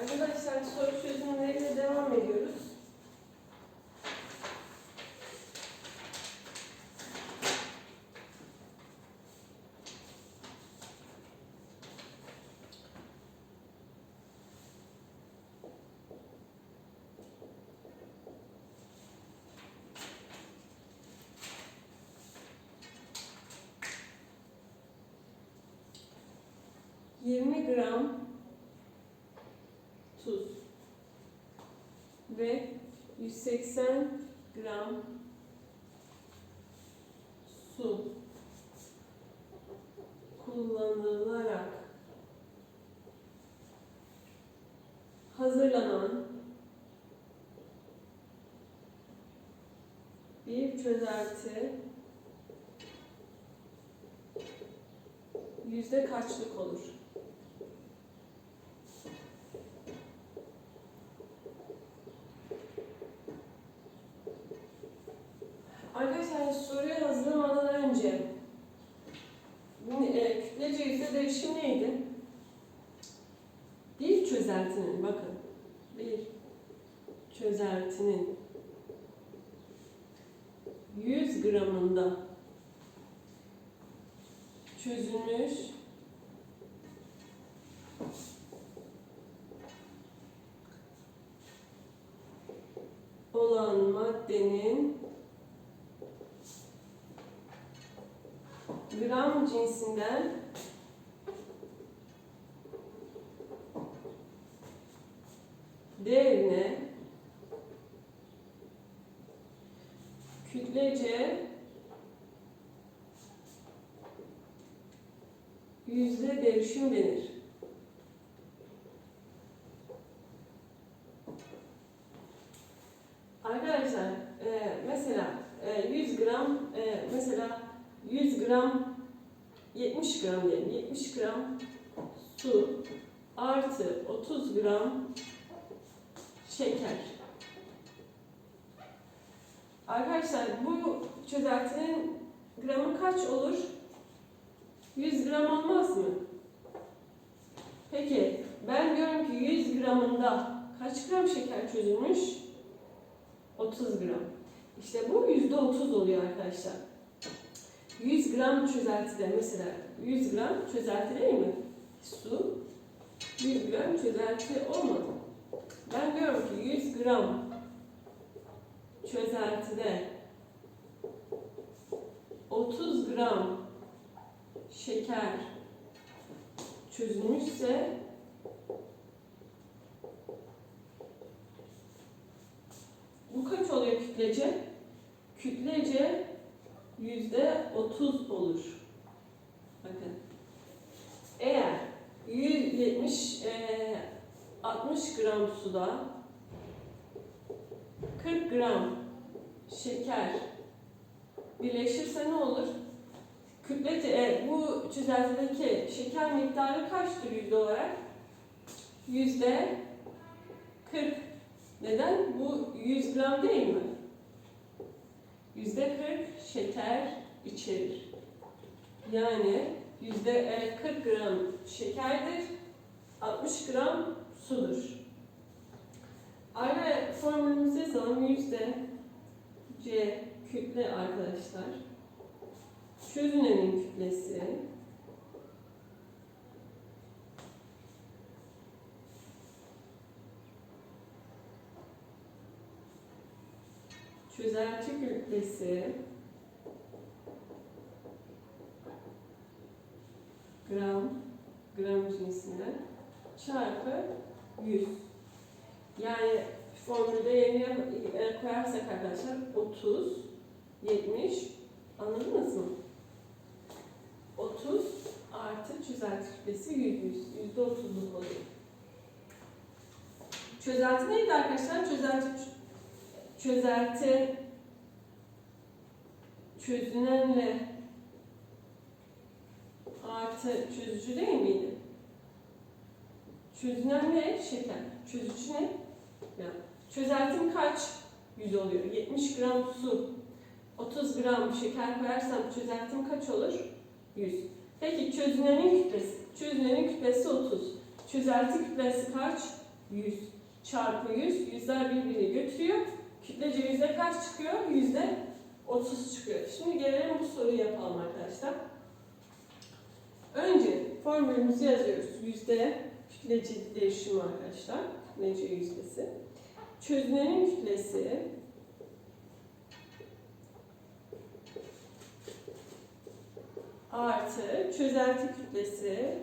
Arkadaşlar soru çözümleriyle devam ediyoruz. Yirmi gram tuz ve 180 gram su kullanılarak hazırlanan bir çözelti yüzde kaçlık olur? Soruyu hazırlamadan önce e, kütlece yüzde değişim neydi? Bir çözeltinin bakın bir çözeltinin 100 gramında çözülmüş olan maddenin gram cinsinden. Değerine. Kütlece. Yüzde derişim denir. Arkadaşlar e, mesela e, 100 gram e, mesela 100 gram 70 gram diyelim 70 gram su artı 30 gram şeker. Arkadaşlar bu çözeltinin gramı kaç olur? 100 gram olmaz mı? Peki ben diyorum ki 100 gramında kaç gram şeker çözülmüş? 30 gram. İşte bu yüzde 30 oluyor arkadaşlar. 100 gram çözeltide mesela 100 gram çözelti değil mi? Su 100 gram çözelti olmadı. Ben diyorum ki 100 gram çözeltide 30 gram şeker çözülmüşse bu kaç oluyor kütlece? Kütlece yüzde 30 olur. Bakın. Eğer 170 e, 60 gram suda 40 gram şeker birleşirse ne olur? Kütlece e, bu çözeltideki şeker miktarı kaçtır yüzde olarak? Yüzde 40. Neden? Bu 100 gram değil mi? Yüzde 40 şeker içerir. Yani yüzde e, 40 gram şekerdir, 60 gram sudur. Aynı formülümüzü yazalım. Yüzde C kütle arkadaşlar. Çözünenin kütlesi çözelti kütlesi gram gram cinsinden çarpı 100. Yani formülde yerine e, koyarsak arkadaşlar 30 70 anladınız mı? 30 artı çözelti kütlesi 100 100 yüzde 30'luk oluyor. Çözelti neydi arkadaşlar? Çözelti çözelti çözünenle artı çözücü değil miydi? Çözünen ne? Şeker. Çözücü ne? Ya. Çözeltim kaç? 100 oluyor. 70 gram su. 30 gram şeker koyarsam çözeltim kaç olur? 100. Peki çözünenin kütlesi? Çözünenin kütlesi 30. Çözelti kütlesi kaç? 100 çarpı 100. Yüzler birbirini götürüyor. Kütlece yüzde kaç çıkıyor? Yüzde 30 çıkıyor. Şimdi gelelim bu soruyu yapalım arkadaşlar. Önce formülümüzü yazıyoruz. Yüzde kütlece değişimi arkadaşlar. Kütlece yüzdesi. Çözünenin kütlesi artı çözelti kütlesi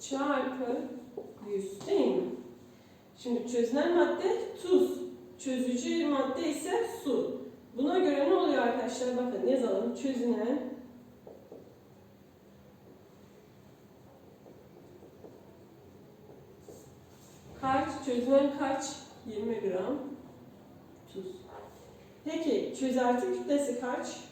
çarpı 100 değil mi? Şimdi çözünen madde tuz. Çözücü madde ise su. Buna göre ne oluyor arkadaşlar? Bakın yazalım. Çözünen kaç? Çözünen kaç? 20 gram tuz. Peki çözelti kütlesi kaç?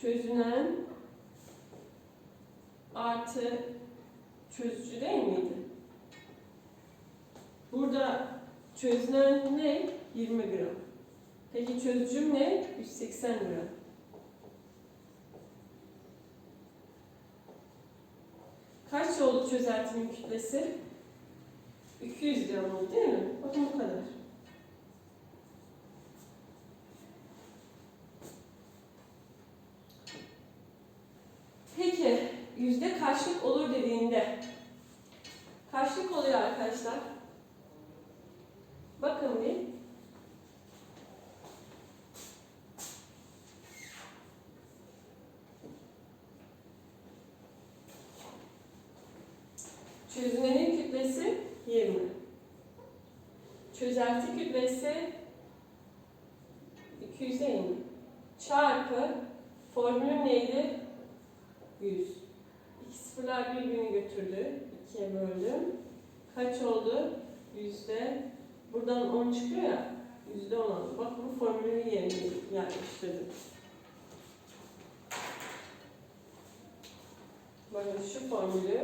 Çözünen artı çözücü değil miydi? Burada çözünen ne? 20 gram. Peki çözücüm ne? 180 gram. Kaç oldu çözeltinin kütlesi? 200 gram oldu değil mi? Bakın bu kadar. Peki yüzde kaçlık olur dediğinde kaçlık oluyor arkadaşlar? Bakın bir. Çözünenin kütlesi 20. Çözelti kütlesi 250. Çarpı formülüm neydi? 100. İki sıfırlar birbirini götürdü. İkiye böldüm. Kaç oldu? Yüzde. Buradan 10 çıkıyor ya. Yüzde 10 oldu. Bak bu formülü yerine yerleştirdim. Bakın şu formülü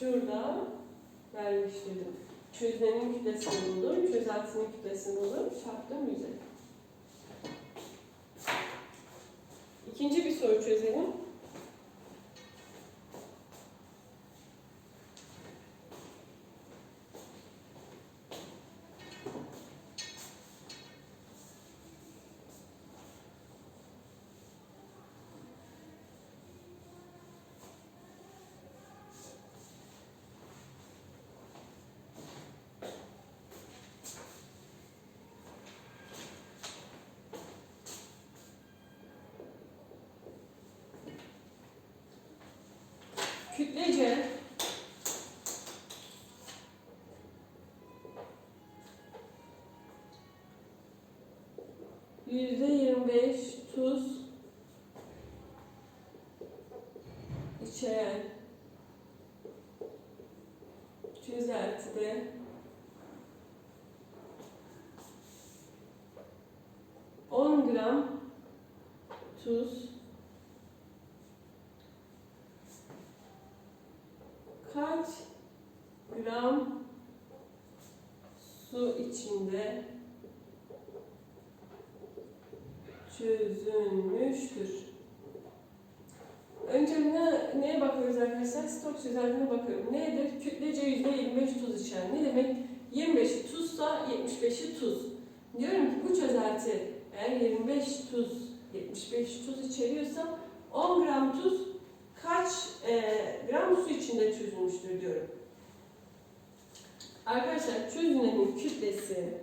şurada yerleştirdim. Çözünenin kütlesini buldum, çözeltinin kütlesini buldum, çarptım yüze. İkinci bir soru çözelim. Kütlece. Yüzde yirmi beş tuz içeren çözeltide on gram tuz kaç gram su içinde çözülmüştür? Önce ne, neye bakıyoruz arkadaşlar? Stok çözeltine bakıyorum. Nedir? Kütlece %25 tuz içeren. Ne demek? 25'i tuzsa 75'i tuz. Diyorum ki bu çözelti eğer 25 tuz, 75 tuz içeriyorsa 10 gram tuz kaç e, gram su içinde çözülmüştür diyorum. Arkadaşlar çözünenin kütlesi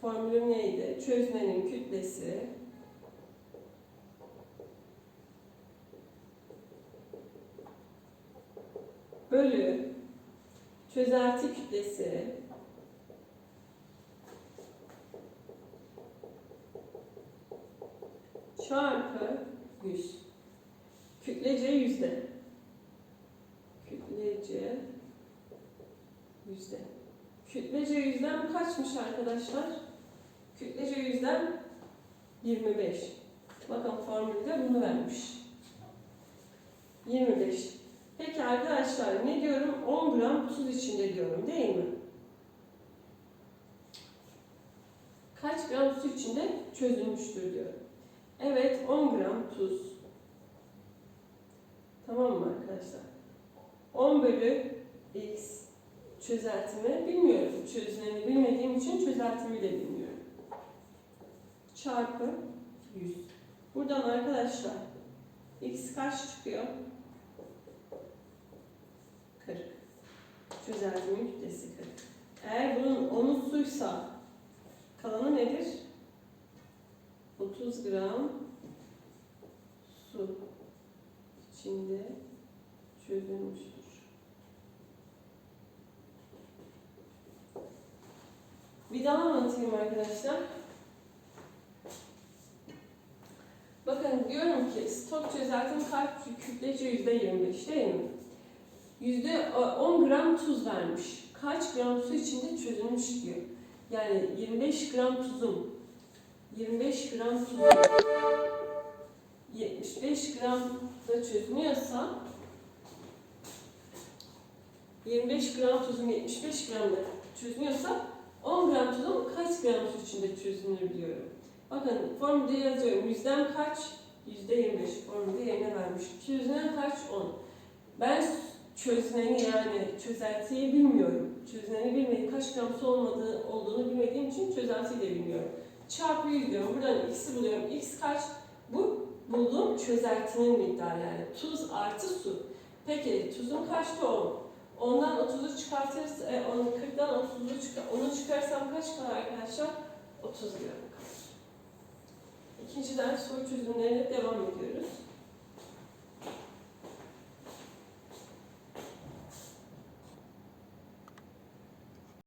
formülüm neydi? Çözünenin kütlesi bölü çözelti kütlesi çarpı 100. Kütlece yüzde. Kütlece yüzde. Kütlece yüzden kaçmış arkadaşlar? Kütlece yüzden 25. Bakın formülde bunu vermiş. 25. Peki arkadaşlar ne diyorum? 10 gram tuz içinde diyorum değil mi? Kaç gram su içinde çözülmüştür diyorum. Evet 10 gram tuz. Tamam mı arkadaşlar? 10 bölü x çözeltimi bilmiyorum. Çözümlerini bilmediğim için çözeltimi de bilmiyorum. Çarpı 100. Buradan arkadaşlar x kaç çıkıyor? 40. Çözeltimin kütlesi 40. Eğer bunun 10'u suysa kalanı nedir? 30 gram su içinde çözülmüştür. Bir daha anlatayım arkadaşlar. Bakın diyorum ki stok çözeltim kalp kütlece yüzde 25 değil mi? Yüzde 10 gram tuz vermiş. Kaç gram su içinde çözülmüş diyor. Yani 25 gram tuzum 25 gram tuzum 75 gram da çözünüyorsa 25 gram tuzum 75 gram da çözünüyorsa 10 gram tuzum kaç gram su içinde çözünür diyorum. Bakın formülde yazıyorum. Yüzden kaç? Yüzde 25. Formülde yerine vermiş. Çözünen kaç? 10. Ben çözüneni yani çözeltiyi bilmiyorum. Çözüneni bilmediğim kaç gram su olmadığı olduğunu bilmediğim için çözeltiyi de bilmiyorum. Çarpı 100 diyorum. Buradan x'i buluyorum. x kaç? Bu bulduğum çözeltinin miktarı yani. Tuz artı su. Peki tuzun kaçtı 10? Ondan 30'u çıkartırız, e, onu 40'dan 30'u çıkar, onu çıkarsam kaç kalır arkadaşlar? 30 gram kalır. İkinci ders soru çözümlerine devam ediyoruz.